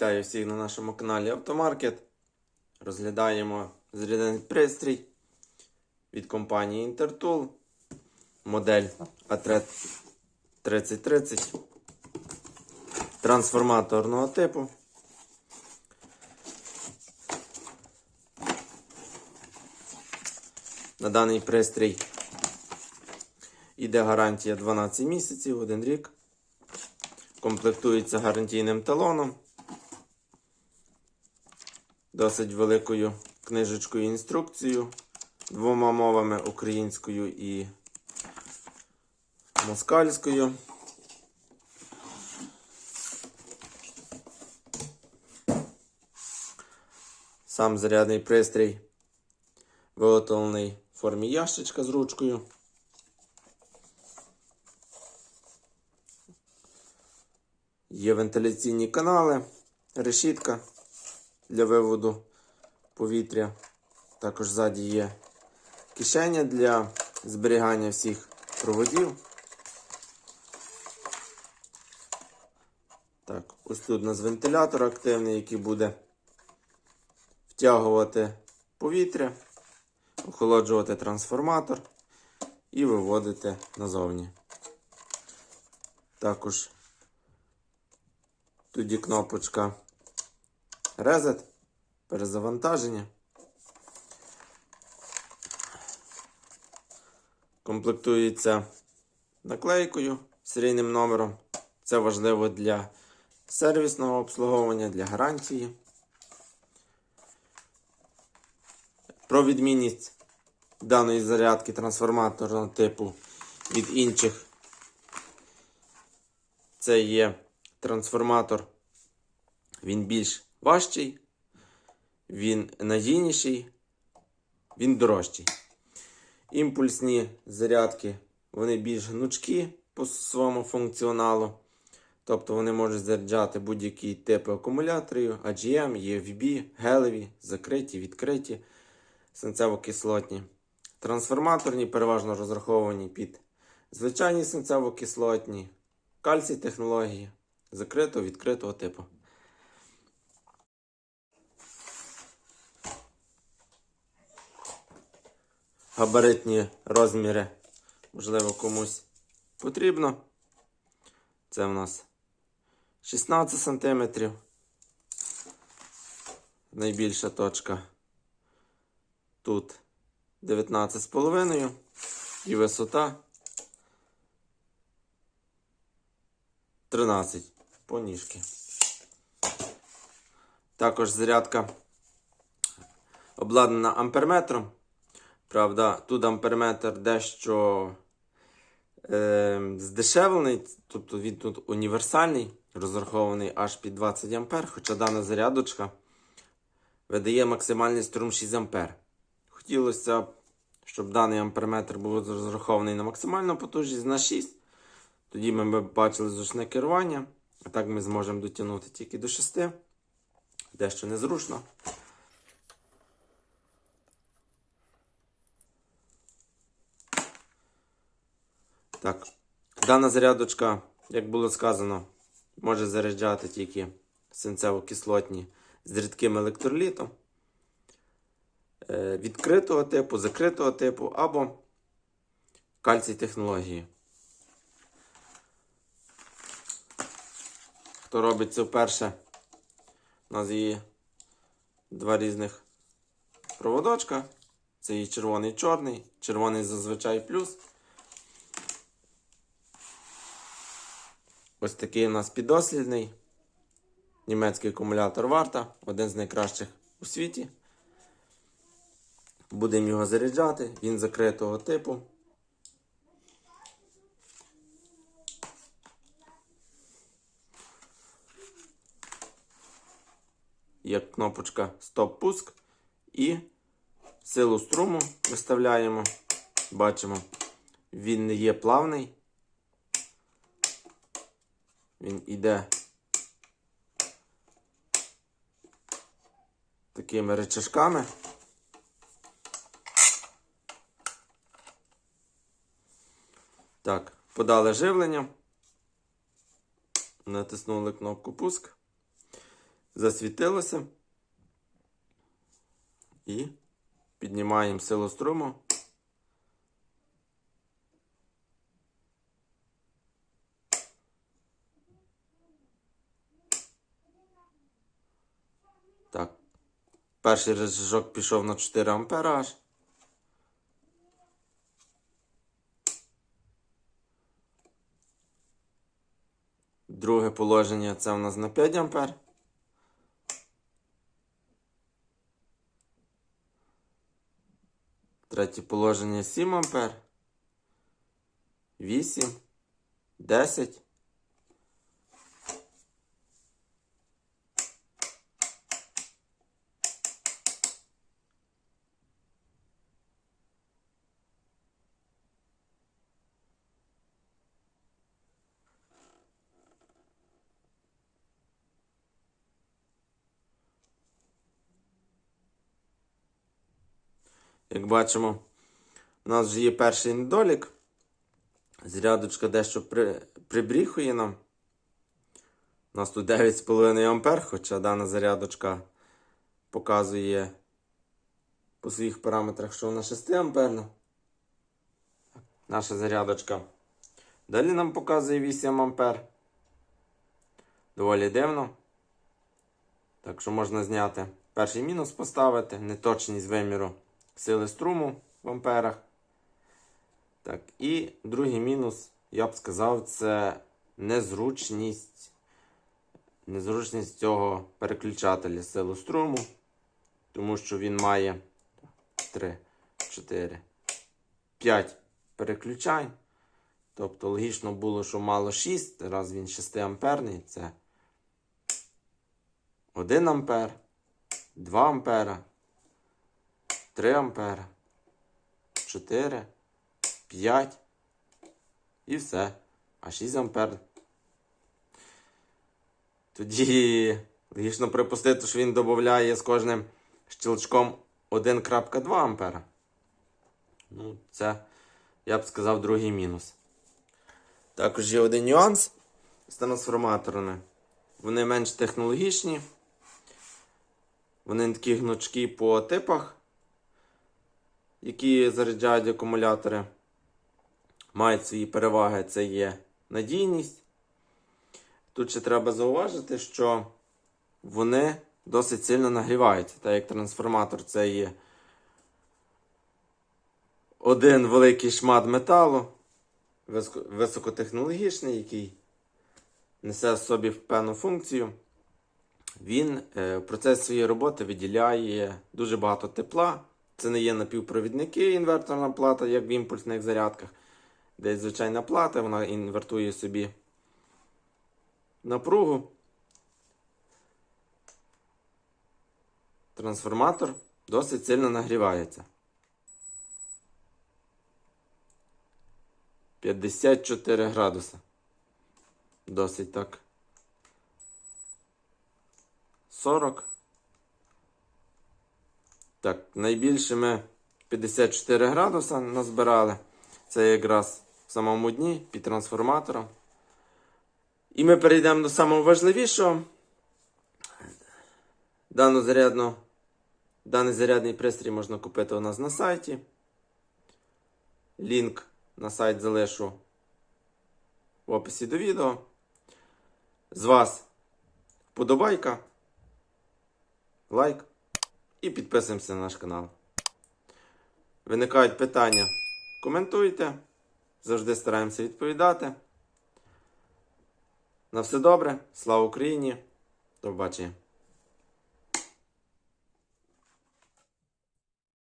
Вітаю всіх на нашому каналі Автомаркет. Розглядаємо зарядний пристрій від компанії Intertool. Модель AT3030 трансформаторного типу. На даний пристрій іде гарантія 12 місяців, 1 рік. Комплектується гарантійним талоном. Досить великою книжечкою інструкцією двома мовами українською і москальською. Сам зарядний пристрій виготовлений в формі ящичка з ручкою. Є вентиляційні канали, решітка для виводу повітря. Також ззаді є кишеня для зберігання всіх проводів. Так, ось тут у нас вентилятор активний, який буде втягувати повітря, охолоджувати трансформатор і виводити назовні. Також тоді кнопочка Reset, перезавантаження. Комплектується наклейкою серійним номером. Це важливо для сервісного обслуговування, для гарантії. Про відмінність даної зарядки трансформаторного типу від інших. Це є трансформатор. Він більш важчий, він надійніший, він дорожчий. Імпульсні зарядки вони більш гнучкі по своєму функціоналу. Тобто вони можуть заряджати будь-які типи акумуляторів, AGM, EFB, гелеві, закриті, відкриті, синцево-кислотні. Трансформаторні переважно розраховані під звичайні синцево-кислотні, кальцій технології, закритого, відкритого типу. Габаритні розміри, можливо, комусь потрібно. Це в нас 16 см. Найбільша точка тут 19,5 і висота 13 по ніжки. Також зарядка обладнана амперметром. Правда, тут амперметр дещо е, здешевлений, тобто він тут універсальний, розрахований аж під 20 А, хоча дана зарядочка видає максимальний струм 6 А. Хотілося б, щоб даний амперметр був розрахований на максимальну потужність на 6. Тоді ми б бачили зручне керування. А так ми зможемо дотягнути тільки до 6. Дещо незручно. Так, дана зарядочка, як було сказано, може заряджати тільки синцево-кислотні з рідким електролітом. е, Відкритого типу, закритого типу або кальцій технології. Хто робить це вперше, у нас є два різних проводочка. Це і червоний чорний, червоний зазвичай плюс. Ось такий у нас підослідний. Німецький акумулятор варта, один з найкращих у світі. Будемо його заряджати, він закритого типу. Є кнопочка стоп-пуск і силу струму виставляємо. Бачимо, він не є плавний. Він іде такими речашками. Так, подали живлення. Натиснули кнопку пуск. засвітилося. І піднімаємо силу струму. Так. Перший режок пішов на 4 ампера аж. Друге положення це у нас на 5 ампер. Третє положення 7 ампер. 8, 10. Як бачимо, у нас вже є перший недолік. Зрядочка дещо при, прибріхує нам. У нас тут 9,5 ампер, хоча дана зарядочка показує по своїх параметрах, що вона 6 амперна. Наша зарядочка. Далі нам показує 8 ампер. Доволі дивно. Так що можна зняти перший мінус поставити, неточність виміру сили струму в амперах. Так, і другий мінус, я б сказав, це незручність. Незручність цього переключателя силу струму, тому що він має 3, 4, 5 переключань. Тобто логічно було, що мало 6, раз він 6 амперний, це 1 ампер, 2 ампера, 3 ампера, 4, 5 і все. А 6 ампер. Тоді логічно припустити, що він додає з кожним щелчком 1.2 ампера. Ну, це, я б сказав, другий мінус. Також є один нюанс з трансформаторами. Вони менш технологічні. Вони такі гнучкі по типах, які заряджають акумулятори. Мають свої переваги, це є надійність. Тут ще треба зауважити, що вони досить сильно нагріваються, так як трансформатор це є один великий шмат металу, високотехнологічний, який несе в собі певну функцію. Він е, в процесі своєї роботи виділяє дуже багато тепла. Це не є напівпровідники, інверторна плата, як в імпульсних зарядках. Де звичайна плата, вона інвертує собі напругу. Трансформатор досить сильно нагрівається. 54 градуса. Досить так. 40. Так, найбільше ми 54 градуса назбирали. Це якраз в самому дні під трансформатором. І ми перейдемо до самого важливішого. Дану зарядну, даний зарядний пристрій можна купити у нас на сайті. Лінк на сайт залишу в описі до відео. З вас вподобайка, лайк і підписуємося на наш канал. Виникають питання, коментуйте. Завжди стараємося відповідати. На все добре. Слава Україні. До побачення.